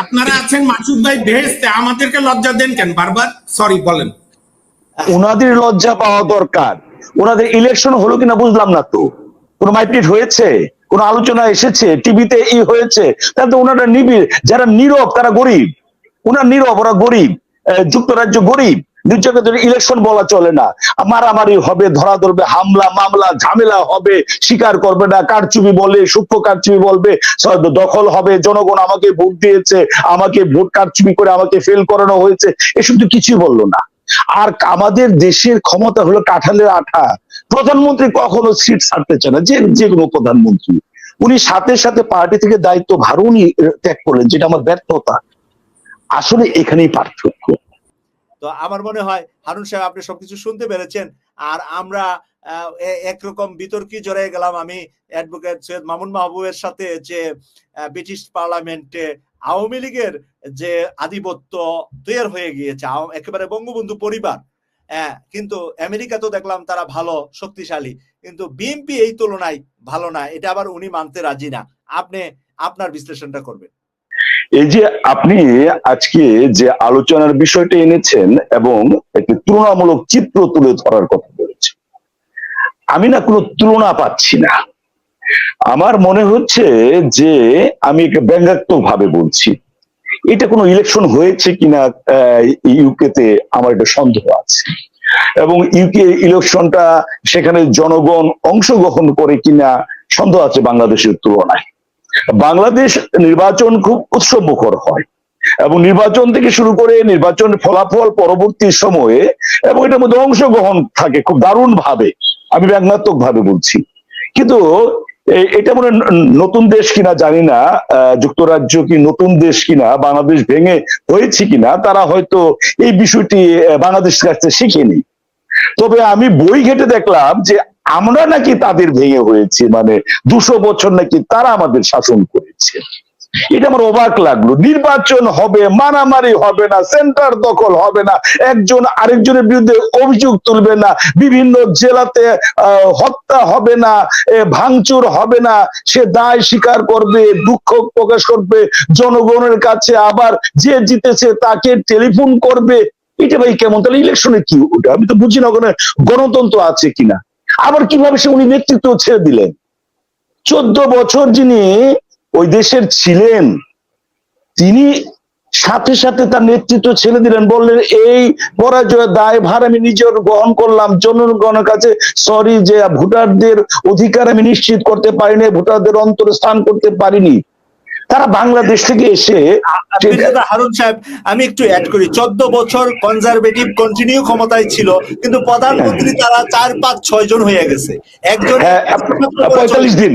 আপনারা আছেন মাসুদ ভাই বেহেস্তে আমাদেরকে লজ্জা দেন কেন? বারবার? সরি বলেন। ওনাদের লজ্জা পাওয়া দরকার। ওনাদের ইলেকশন হলো কিনা বুঝলাম না তো। কোন মাইপিট হয়েছে? কোন আলোচনা এসেছে? টিভিতে ই হয়েছে? তাহলে ওনারা নিবিড়। যারা নীরব, তারা গরিব। ওনার নীরব, ওরা গরিব। যুক্তরাজ্য গরিব। নির্যাতনের ইলেকশন বলা চলে না। মারামারি হবে, ধরা ধরবে, হামলা, মামলা, ঝামেলা হবে স্বীকার করবে না, কারচুপি বলে, সূক্ষ্ম কারচুপি বলবে দখল হবে, জনগণ আমাকে ভোট দিয়েছে, আমাকে ভোট কারচুপি করে আমাকে ফেল করানো হয়েছে, এসব তো কিছুই বলল না। আর আমাদের দেশের ক্ষমতা হলো কাঁঠালের আঠা। প্রধানমন্ত্রী কখনো সিট ছাড়তে চায় না, যে যে কোনো প্রধানমন্ত্রী। উনি সাথে সাথে পার্টি থেকে দায়িত্ব ভারও উনি ত্যাগ করলেন যেটা আমার ব্যর্থতা। আসলে এখানেই পার্থক্য। তো আমার মনে হয় হারুন সাহেব, আপনি সবকিছু শুনতে পেরেছেন। আর আমরা একরকম বিতর্কি জড়িয়ে গেলাম আমি অ্যাডভোকেট সৈয়দ মামুন মাহবুবের সাথে যে ব্রিটিশ পার্লামেন্টে আওয়ামী লীগের যে আধিপত্য তৈরি হয়ে গিয়েছে একেবারে বঙ্গবন্ধু পরিবার। হ্যাঁ কিন্তু আমেরিকা তো দেখলাম তারা ভালো, শক্তিশালী। কিন্তু বিএনপি এই তুলনায় ভালো না, এটা আবার উনি মানতে রাজি না। আপনি, আপনার বিশ্লেষণটা করবেন। এই যে আপনি আজকে যে আলোচনার বিষয়টা এনেছেন এবং একটি তুলনামূলক চিত্র তুলে ধরার কথা বলেছেন, আমি না কোনো তুলনা পাচ্ছি না। আমার মনে হচ্ছে যে আমি একটা ব্যঙ্গাত্মক ভাবে বলছি। এটা কোনো ইলেকশন হয়েছে কিনা ইউকে তে আমার একটা সন্দেহ আছে। এবং ইউকে ইলেকশনটা সেখানে জনগণ অংশগ্রহণ করে কিনা সন্দেহ আছে বাংলাদেশের তুলনায়। বাংলাদেশ নির্বাচন খুব উৎসবমুখর হয় এবং নির্বাচন থেকে শুরু করে নির্বাচন ফলাফল পরবর্তী সময়ে এবং এটার মধ্যে অংশগ্রহণ থাকে খুব দারুণ ভাবে আমি ব্যঙ্গাত্মক ভাবে বলছি। কিন্তু এটা মনে নতুন দেশ কিনা জানি না যুক্তরাজ্য কি নতুন দেশ কিনা বাংলাদেশ ভেঙে হয়েছে কিনা তারা হয়তো এই বিষয়টি আহ, বাংলাদেশের কাছে শিখেনি। তবে আমি বই ঘেটে দেখলাম যে আমরা নাকি তাদের ভেঙে হয়েছে মানে দুশো বছর নাকি তারা আমাদের শাসন করেছে। এটা আমার অবাক লাগল। নির্বাচন হবে, মারামারি হবে না, সেন্টার দখল হবে না, একজন আরেকজনের বিরুদ্ধে অভিযোগ তুলবে না, বিভিন্ন জেলাতে হত্যা হবে না ভাঙচুর হবে না, সে দায় স্বীকার করবে, দুঃখ প্রকাশ করবে, জনগণের কাছে আবার যে জিতেছে তাকে টেলিফোন করবে। এটা ভাই কেমন? তাহলে ইলেকশনে কি ওটা? আমি তো বুঝি না, ওখানে গণতন্ত্র আছে কিনা? আবার কীভাবে সে উনি নেতৃত্ব ছেড়ে দিলেন? চোদ্দ বছর যিনি ওই দেশের ছিলেন, তিনি সাথে সাথে তার নেতৃত্ব ছেড়ে দিলেন, বললেন, এই পরাজয়ের দায় ভার আমি নিজের গ্রহণ করলাম, জনগণের কাছে সরি যে ভোটারদের অধিকার আমি নিশ্চিত করতে পারিনি, ভোটারদের অন্তরে স্থান করতে পারিনি। তারা বাংলাদেশ থেকে এসে হারুন সাহেব আমি একটু অ্যাড করি। চোদ্দ বছর কনজারভেটিভ কন্টিনিউ ক্ষমতায় ছিল কিন্তু প্রধানমন্ত্রী তারা চার পাঁচ ছয় জন হয়ে গেছে। একজন হ্যাঁ, পঁয়তাল্লিশ দিন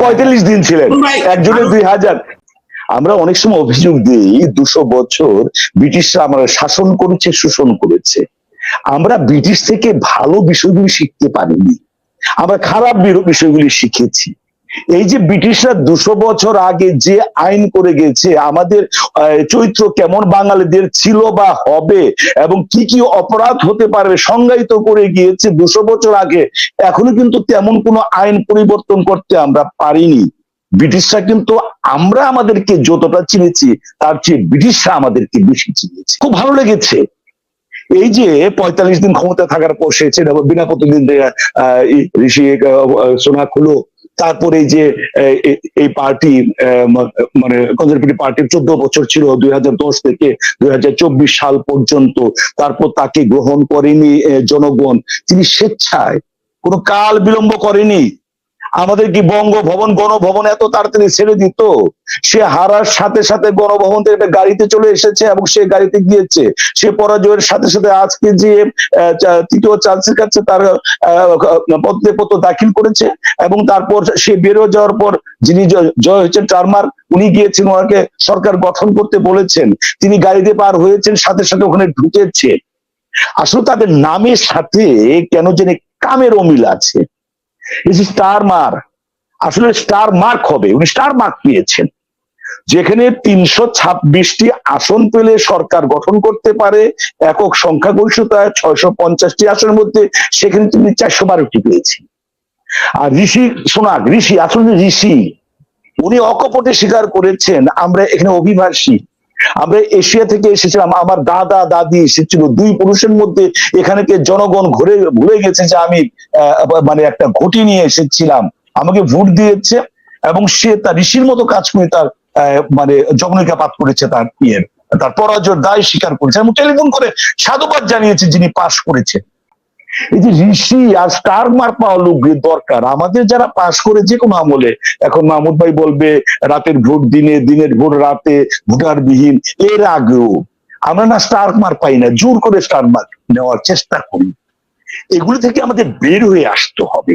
পঁয়তাল্লিশ দিন ছিলেন। একজনের দুই হাজার। আমরা অনেক সময় অভিযোগ দিই দুশো বছর ব্রিটিশরা আমরা শাসন করেছে শোষণ করেছে। আমরা ব্রিটিশ থেকে ভালো বিষয়গুলি শিখতে পারিনি। আমরা খারাপ বিষয়গুলি শিখেছি। এই যে ব্রিটিশরা দুশো বছর আগে যে আইন করে গেছে আমাদের আহ, চরিত্র কেমন বাঙালিদের ছিল বা হবে এবং কি কি অপরাধ হতে পারবে সংজ্ঞায়িত করে গিয়েছে দুশো বছর আগে এখনও কিন্তু তেমন কোনো আইন পরিবর্তন করতে আমরা পারিনি। ব্রিটিশরা কিন্তু আমরা আমাদেরকে যতটা চিনেছি তার চেয়ে ব্রিটিশরা আমাদেরকে বেশি চিনেছে। খুব ভালো লেগেছে। এই যে পঁয়তাল্লিশ দিন ক্ষমতা থাকার পর সে বিনা প্রতিদিন ঋষি সোনা খুলো তারপরে যে এই পার্টি মানে কনজারভেটিভ পার্টির চোদ্দ বছর ছিল দুই হাজার দশ থেকে দুই হাজার চব্বিশ সাল পর্যন্ত। তারপর তাকে গ্রহণ করেনি জনগণ। তিনি স্বেচ্ছায় কোনো কাল বিলম্ব করেনি। আমাদের কি বঙ্গভবন, গণভবন এত তাড়াতাড়ি ছেড়ে দিত? সে হারার সাথে সাথে গণভবন থেকে একটা গাড়িতে চলে এসেছে এবং সে গাড়িতে গিয়েছে। সে পরাজয়ের সাথে সাথে আজকে যে তৃতীয় চান্সের কাছে তার পত্র দাখিল করেছে এবং তারপর সে বেরো যাওয়ার পর যিনি জয় হয়েছেন টার্মার উনি গিয়েছেন ওনাকে সরকার গঠন করতে বলেছেন। তিনি গাড়িতে পার হয়েছেন, সাথে সাথে ওখানে ঢুকেছে। আসলে তাদের নামের সাথে কেন জানি কামের অমিল আছে। স্টার মার্ক আসলে স্টার মার্ক হবে। উনি স্টার মার্ক পেয়েছেন। যেখানে তিনশো ছাব্বিশটি আসন পেলে সরকার গঠন করতে পারে। একক সংখ্যাগরিষ্ঠতায় ছয়শো পঞ্চাশটি আসনের মধ্যে সেখানে তিনি চারশো বারোটি পেয়েছেন। আর ঋষি, সোনাক, ঋষি, আসলে ঋষি, উনি অকপটে স্বীকার করেছেন, আমরা এখানে অভিবাসী। আমরা এশিয়া থেকে এসেছিলাম, আমার দাদা, দাদি এসেছিল, দুই পুরুষের মধ্যে এখানে কে জনগণ ঘুরে ভুলে গেছে যে আমি মানে একটা ঘটি নিয়ে এসেছিলাম। আমাকে ভোট দিয়েছে এবং সে তার ঋষির মতো কাজ করে তার মানে পাত করেছে তার ইয়ের তার পরাজয়ের দায় স্বীকার করেছে এবং টেলিফোন করে সাধুবাদ জানিয়েছে যিনি পাশ করেছে। এই যে ঋষি আর স্টার মার পাওয়া লোকদের দরকার। আমাদের যারা পাশ করে যে কোনো আমলে, এখন মাহমুদ ভাই বলবে, রাতের ভোট দিনে, দিনের ভোট রাতে ভোটার বিহীন এর আগেও। আমরা না স্টার মার পাই না, জোর করে স্টার মার্ক নেওয়ার চেষ্টা করি। এগুলো থেকে আমাদের বের হয়ে আসতে হবে।